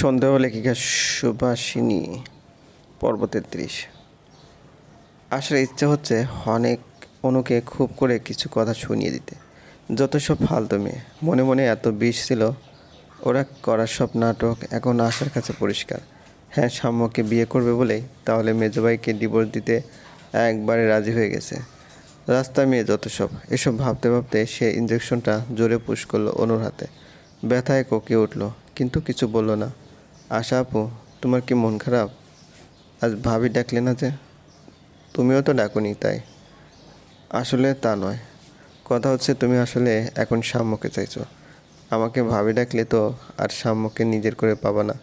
সন্দেহ লেখিকা সুভাষিনী পর্ব তেত্রিশ আসার ইচ্ছে হচ্ছে অনেক অনুকে খুব করে কিছু কথা শুনিয়ে দিতে। যত সব ফালতু মেয়ে। মনে মনে এত বিষ ছিল, ওরা করার সব নাটক এখন আশার কাছে পরিষ্কার। হ্যাঁ সাম্যকে বিয়ে করবে বলেই তাহলে মেজবাইকে ডিভোর্স দিতে একবারে রাজি হয়ে গেছে। রাস্তা মেয়ে যত সব, এসব ভাবতে ভাবতে সে ইঞ্জেকশনটা জোরে পুশ করল অনুর হাতে। ব্যথায় কোকে উঠল, কিন্তু কিছু বলল না। আশা আপু, তোমার কি মন খারাপ? আজ ভাবি ডাকলে না যে? তুমিও তো ডাকুনি, তাই। আসলে তা নয়। কথা হচ্ছে তুমি আসলে এখন সাম্যকে চাইছো। আমাকে ভাবি ডাকলে তো আর সাম্যকে নিজের করে পাবা না।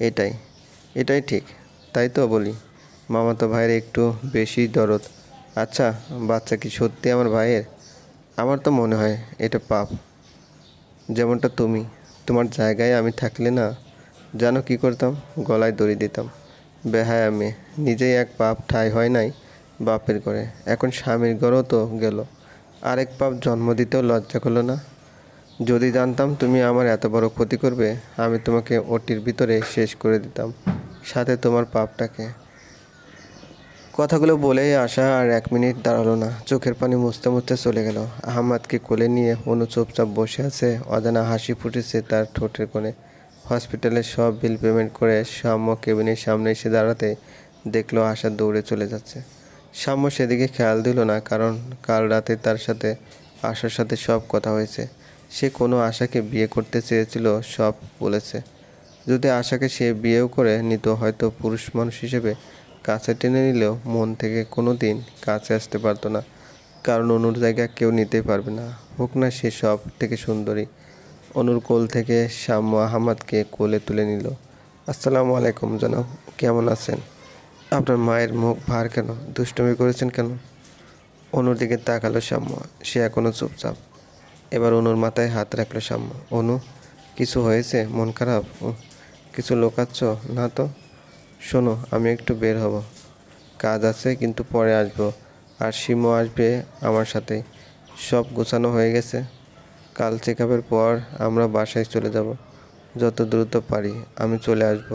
এটাই। এটাই ঠিক। তাই তো বলি। মামাতো ভাইয়ের একটু বেশি দরদ। আচ্ছা বাচ্চা কি সত্যি আমার ভাইয়ের? আমার তো মনে হয় এটা পাপ। যেমনটা তুমি। তোমার জায়গায় আমি থাকলে না জানো কি করতাম? গলায় দড়ি দিতাম। বেহায় আমি নিজেই এক পাপ ঠাই হয় নাই বাপের ঘরে। এখন স্বামীর ঘরেও তো গেল। আরেক পাপ জন্ম দিতেও লজ্জা করল না। যদি জানতাম তুমি আমার এত বড় ক্ষতি করবে, আমি তোমাকে ওটির ভিতরে শেষ করে দিতাম, সাথে তোমার পাপটাকে কথাগুলো বলেই আসা আর এক মিনিট দাঁড়াল না। চোখের পানি মুছতে মুছতে চলে গেল। আহমাদকে কোলে নিয়ে অনু চুপচাপ বসে আছে। অজানা হাসি ফুটেছে তার ঠোঁটের কোণে। হসপিটালের সব বিল পেমেন্ট করে সাম্য কেবিনের সামনে এসে দাঁড়াতে দেখল আশা দৌড়ে চলে যাচ্ছে। সাম্য সেদিকে খেয়াল দিল না, কারণ কাল রাতে তার সাথে আশার সাথে সব কথা হয়েছে। সে কোনো আশাকে বিয়ে করতে চেয়েছিল, সব বলেছে। যদি আশাকে সে বিয়েও করে নিত, হয়তো পুরুষ মানুষ হিসেবে কাছে টেনে নিলেও মন থেকে কোনো দিন কাছে আসতে পারতো না। কারণ অনুর জায়গা কেউ নিতেই পারবে না। হোক না, সে সব থেকে সুন্দরী। অনুর কোল থেকে শাম্য আহমদকে কোলে তুলে নিল। আসসালামু আলাইকুম জনাব, কেমন আছেন? আপনার মায়ের মুখ ভার কেন? দুষ্টমি করেছেন কেন? অনুর দিকে তাকালো শাম্য সে এখনও চুপচাপ। এবার অনুর মাথায় হাত রাখল শাম্য অনু, কিছু হয়েছে? মন খারাপ? কিছু লোকাচ্ছ? না তো? শোনো, আমি একটু বের হব। কাজ আছে, কিন্তু পরে আসব। আর সিমও আসবে আমার সাথে। সব গোছানো হয়ে গেছে? কাল চেক আপের পর আমরা বাসায় চলে যাব। যত দ্রুত পারি, আমি চলে আসব।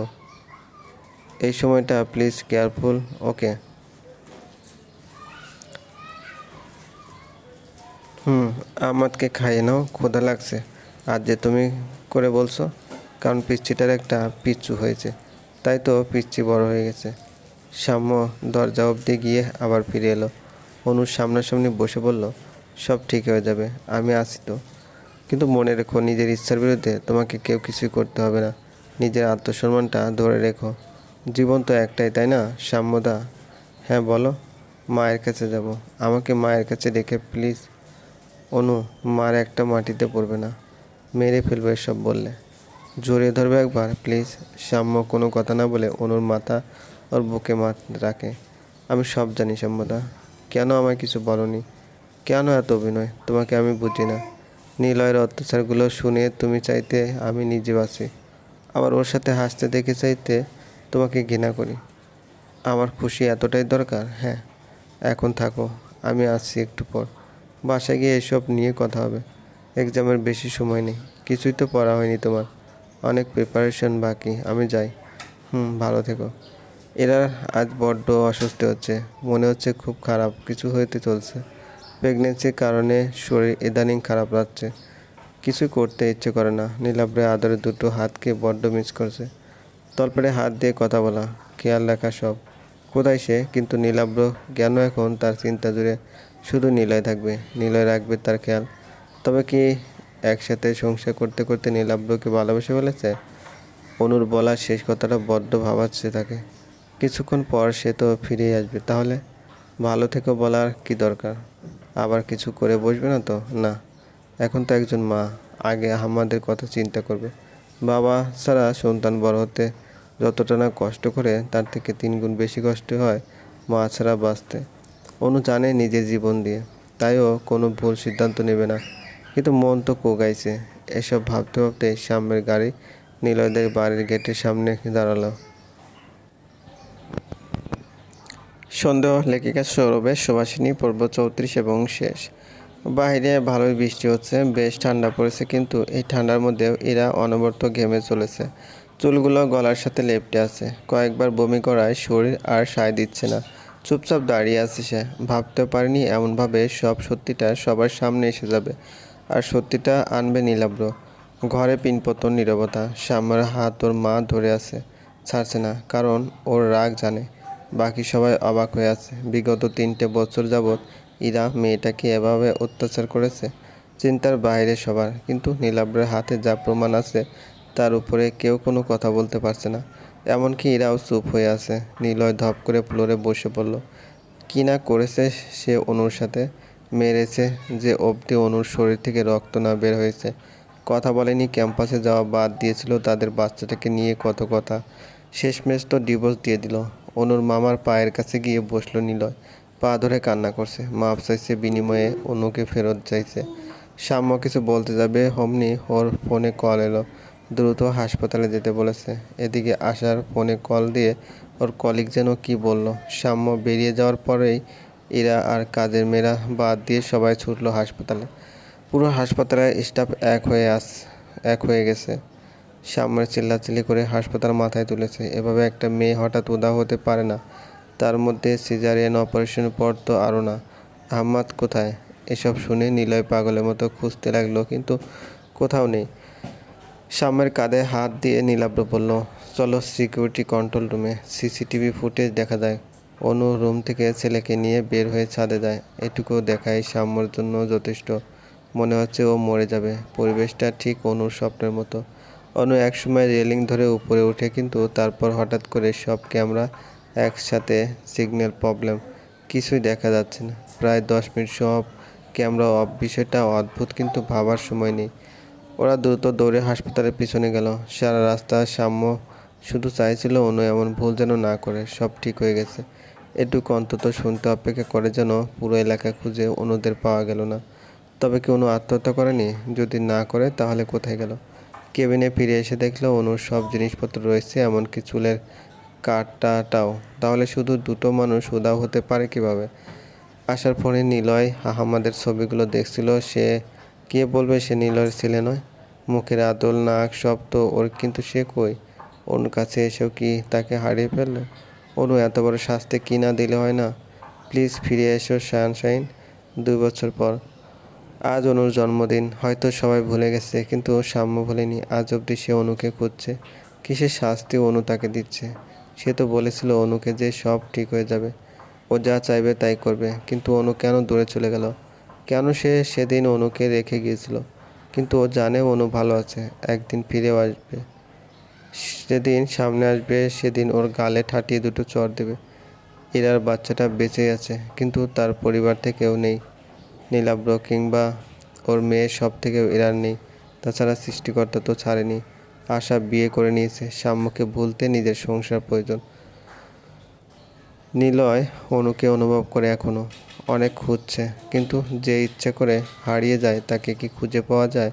এই সময়টা প্লিজ কেয়ারফুল ওকে হুম আমাদকে খাইয়ে নাও, ক্ষুধা লাগছে। আর যে তুমি করে বলছো, কারণ পিচ্ছিটার একটা পিচ্ছু হয়েছে। তাই তো পিচ্ছি বড় হয়ে গেছে। সাম্য দরজা অবধি গিয়ে আবার ফিরে এলো। অনুর সামনাসামনি বসে বলল, সব ঠিক হয়ে যাবে, আমি আছি তো। কিন্তু মনে রেখো, নিজের ইচ্ছার বিরুদ্ধে তোমাকে কেউ কিছুই করতে হবে না। নিজের আত্মসম্মানটা ধরে রেখো। জীবন তো একটাই, তাই না? সাম্যদা হ্যাঁ বলো, মায়ের কাছে যাব। আমাকে মায়ের কাছে রেখে প্লিজ অনু, মার একটা মাটিতে পড়বে না। মেরে ফেলবে এসব বললে। জড়িয়ে ধরবে একবার প্লিজ সাম্য কোনো কথা না বলে অনুর মাথা ওর বুকে মাত রাখে। আমি সব জানি সাম্যদা কেন আমায় কিছু বলনি? কেন এত অভিনয়? তোমাকে আমি বুঝি না। নিলয়ের অত্যাচারগুলো শুনে তুমি চাইতে আমি নিজে বাঁচি। আবার ওর সাথে হাসতে দেখে চাইতে তোমাকে ঘৃণা করি। আমার খুশি এতটাই দরকার? হ্যাঁ এখন থাকো, আমি আসছি একটু পর। বাসায় গিয়ে এসব নিয়ে কথা হবে। এক্সামের বেশি সময় নেই, কিছুই তো পড়া হয়নি তোমার। অনেক প্রিপারেশন বাকি, আমি যাই। হুম, ভালো থেকো। এরা আজ বড্ড অস্বস্তি হচ্ছে, মনে হচ্ছে খুব খারাপ, কিছু হইতে চলছে। প্রেগনেন্সির কারণে শরীর ইদানিং খারাপ লাগছে। কিছুই করতে ইচ্ছে করে না। নীলাব্রে আদরে দুটো হাতকে বড্ড মিস করছে। তলপেটে হাত দিয়ে কথা বলা, খেয়াল রাখা সব। কোথায় সে? কিন্তু নীলাব্র জ্ঞান এখন তার চিন্তা জুড়ে শুধু নীলয় থাকবে? নীলয় রাখবে তার খেয়াল। তবে কি একসাথে সংসার করতে করতে নীলাব্রকে ভালোবেসে ফেলেছে? অনুর বলার শেষ কথাটা বড্ড ভাবাচ্ছে তাকে। কিছুক্ষণ পর সে তো ফিরেই আসবে। তাহলে ভালো থেকে বলার কি দরকার? আবার কিছু করে বসবে না তো? না। এখন তো একজন মা। আগে আমাদের কথা চিন্তা করবে। বাবা ছাড়া সন্তান বড় হতে যতটা না কষ্ট করে, তার থেকে তিন গুণ বেশি কষ্ট হয় মা ছাড়া বাঁচতে। অনু জানে নিজের জীবন দিয়ে। তাইও কোনো ভুল সিদ্ধান্ত নেবে না। কিন্তু মন তো কোগাইছে। এসব ভাবতে ভাবতে সামনের গাড়ি নীলয়দের বাড়ির গেটের সামনে দাঁড়াল। সন্দেহ লেখিকা সৌরভের সুভাষিনী পর্ব চৌত্রিশ এবং শেষ। বাইরে ভালোই বৃষ্টি হচ্ছে, বেশ ঠান্ডা পড়েছে কিন্তু এই ঠান্ডার মধ্যেও এরা অনবরত ঘেমে চলেছে। চুলগুলো গলার সাথে লেপটে আছে। কয়েকবার বমি করায় শরীর আর সায় দিচ্ছে না। চুপচাপ দাঁড়িয়ে আছে সে। ভাবতে পারেনি এমনভাবে সব সত্যিটা সবার সামনে এসে যাবে। আর সত্যিটা আনবে নীলাব্র। ঘরে পিনপতন নীরবতা। শ্যামার হাত ওর মা ধরে আছে। ছাড়ছে না, কারণ ওর রাগ জানে। বাকি সবাই অবাক হয়ে আছে। বিগত তিনটে বছর যাবৎ ইরা মেয়েটাকে এভাবে অত্যাচার করেছে, চিন্তার বাইরে সবার। কিন্তু নীলাব্রের হাতে যা প্রমাণ আছে, তার উপরে কেউ কোনো কথা বলতে পারছে না। এমনকি ইরাও চুপ হয়ে আছে। নীলয় ধপ করে ফ্লোরে বসে পড়ল। কি না করেছে সে অনুর সাথে? মেরেছে যে অবধি অনুর শরীর থেকে রক্ত না বের হয়েছে। কথা বলেনি, ক্যাম্পাসে যাওয়া বাদ দিয়েছিল তাদের বাচ্চাটাকে নিয়ে কত কথা। শেষমেশ তো ডিভোর্স দিয়ে দিল। অনুর মামার পায়ের কাছে গিয়ে বসল নিলয়। পা ধরে কান্না করছে। মাপ চাইছে বিনিময়ে অনুকে ফেরত চাইছে সাম্য কিছু বলতে যাবে, হমনি ওর ফোনে কল এলো। দ্রুত হাসপাতালে যেতে বলেছে। এদিকে আসার ফোনে কল দিয়ে ওর কলিগ যেন কি বলল। সাম্য বেরিয়ে যাওয়ার পরেই এরা আর কাজের মেয়েরা বাদ দিয়ে সবাই ছুটলো হাসপাতালে। পুরো হাসপাতালে স্টাফ এক হয়ে আস, এক হয়ে গেছে। সামনে চিল্লাচিল্লি করে হাসপাতাল মাথায় তুলেছে। এভাবে একটা মেয়ে হঠাৎ উদা হতে পারে না। তার মধ্যে সিজারিয়ান অপারেশনের পর তো আরও না। আহমাদ কোথায়? এসব শুনে নিলয় পাগলের মতো খুঁজতে লাগল, কিন্তু কোথাও নেই। সামের কাঁধে হাত দিয়ে নীলাব্র বলল, চলো সিকিউরিটি কন্ট্রোল রুমে। সিসিটিভি ফুটেজ দেখা যায়। অনু রুম থেকে ছেলেকে নিয়ে বের হয়ে ছাদে যায়। এটুকু দেখাই সাম্যর জন্য যথেষ্ট। মনে হচ্ছে ও মরে যাবে। পরিবেশটা ঠিক অনুর স্বপ্নের মতো। অনু একসময় রেলিং ধরে উপরে উঠে কিন্তু তারপর হঠাৎ করে সব ক্যামেরা একসাথে সিগন্যাল প্রবলেম। কিছুই দেখা যাচ্ছে না। প্রায় দশ মিনিট সব ক্যামেরা অফ, বিষয়টা অদ্ভুত কিন্তু ভাবার সময় নেই। ওরা দ্রুত দৌড়ে হাসপাতালের পিছনে গেল। সারা রাস্তা সাম্য শুধু চাইছিল অনু এমন ভুল যেন না করে। সব ঠিক হয়ে গেছে। এটুকু অন্তত শুনতে অপেক্ষা করে যেন পুরো এলাকা খুঁজে অনুদের পাওয়া গেল না। তবে কি অনু আত্মহত্যা করেনি? যদি না করে, তাহলে কোথায় গেল? কেবিনে ফিরে এসে দেখল অনুর সব জিনিসপত্র রয়েছে, এমনকি চুলের কাটাটাও। তাহলে শুধু দুটো মানুষ উদাও হতে পারে কীভাবে? আসার পরে নিলয় আহমাদের ছবিগুলো দেখছিল, সে কে বলবে সে নিলয়ের ছেলে নয়? মুখের আদল, নাক সব তো ওর, কিন্তু সে কই? ওর কাছে এসেও কি তাকে হারিয়ে ফেলল? অনু এত বড় শাস্তি কি না দিলে হয় না? প্লিজ ফিরে এসো শাইন দুই বছর পর আজ অনুর জন্মদিন। হয়তো সবাই ভুলে গেছে, কিন্তু সাম্য ভুলেনি। আজ অবধি সে অনুকে খুঁজছে। কিসের শাস্তি অনু তাকে দিচ্ছে? সে তো বলেছিল অনুকে যে সব ঠিক হয়ে যাবে। ও যা চাইবে তাই করবে। কিন্তু অনু কেন দূরে চলে গেল? কেন সে সেদিন অনুকে রেখে গিয়েছিল? কিন্তু ও জানে অনু ভালো আছে, একদিন ফিরেও আসবে। সেদিন সামনে আসবে, সেদিন ওর গালে ঠাটিয়ে দুটো চর দেবে। ইরার বাচ্চাটা বেঁচে আছে, কিন্তু তার পরিবার থেকেও নেই। নীলাব্র কিংবা ওর মেয়ে সব থেকে ইরার নেই। তাছাড়া সৃষ্টিকর্তা তো ছাড়েনি। আশা বিয়ে করে নিয়েছে। সাম্যকে ভুলতে নিজের সংসার প্রয়োজন। নিলয় অনুকে অনুভব করে এখনও অনেক খুঁজছে। কিন্তু যে ইচ্ছে করে হারিয়ে যায়, তাকে কি খুঁজে পাওয়া যায়?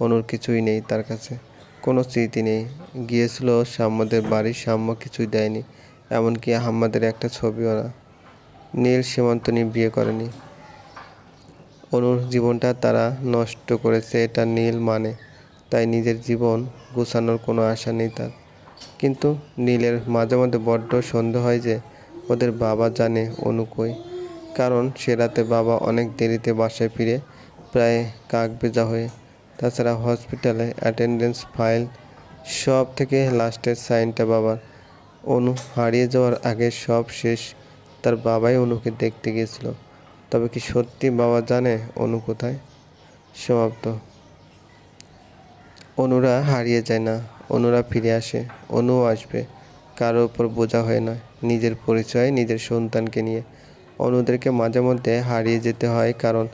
অনুর কিছুই নেই তার কাছে। কোনো স্মৃতি নেই। গিয়েছিল সাম্যদের বাড়ির সাম্য কিছুই দেয়নি। এমনকি আহম্মদের একটা ছবিও না। নীল সীমান্তনী বিয়ে করেনি। অনুর জীবনটা তারা নষ্ট করেছে, এটা নীল মানে। তাই নিজের জীবন গোছানোর কোনো আশা নেই তার। কিন্তু নীলের মাঝে মধ্যে বড্ড সন্দেহ হয় যে ওদের বাবা জানে অনু কই। কারণ সে রাতে বাবা অনেক দেরিতে বাসায় ফিরে প্রায় কাক ভেজা হয়ে। তাছাড়া হসপিটালে অ্যাটেন্ডেন্স ফাইল সব থেকে লাস্টের সাইনটা বাবার। অনু হারিয়ে যাওয়ার আগে সব শেষ। তার বাবাই অনুকে দেখতে গিয়েছিল। তবে কি সত্যি বাবা জানে অনু কোথায়? সমাপ্ত। অনুরা হারিয়ে যায় না, অনুরা ফিরে আসে, অনুও আসবে। কারোর উপর বোঝা হয় না, নিজের পরিচয়, নিজের সন্তানকে নিয়ে। অনুদেরকে মাঝে মধ্যে হারিয়ে যেতে হয় কারণ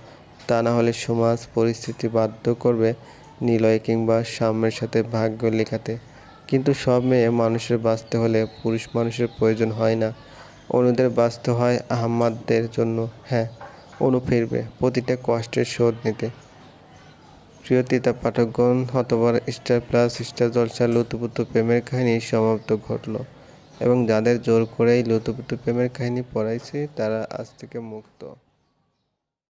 তা না হলে সমাজ পরিস্থিতি বাধ্য করবে নিলয় কিংবা সাম্যের সাথে ভাগ্য লেখাতে। কিন্তু সব মেয়ে মানুষের বাঁচতে হলে পুরুষ মানুষের প্রয়োজন হয় না। অনুদের বাঁচতে হয় আহম্মদদের জন্য হ্যাঁ। অনু ফিরবে, প্রতিটা কষ্টের শোধ নিতে। প্রিয় তিতা পাঠকগণ হতবার স্টার প্লাস স্টার জলসা লুতুপুতু প্রেমের কাহিনী সমাপ্ত ঘটল এবং যাদের জোর করেই লুতুপুতু প্রেমের কাহিনী পড়াইছে, তারা আজ থেকে মুক্ত।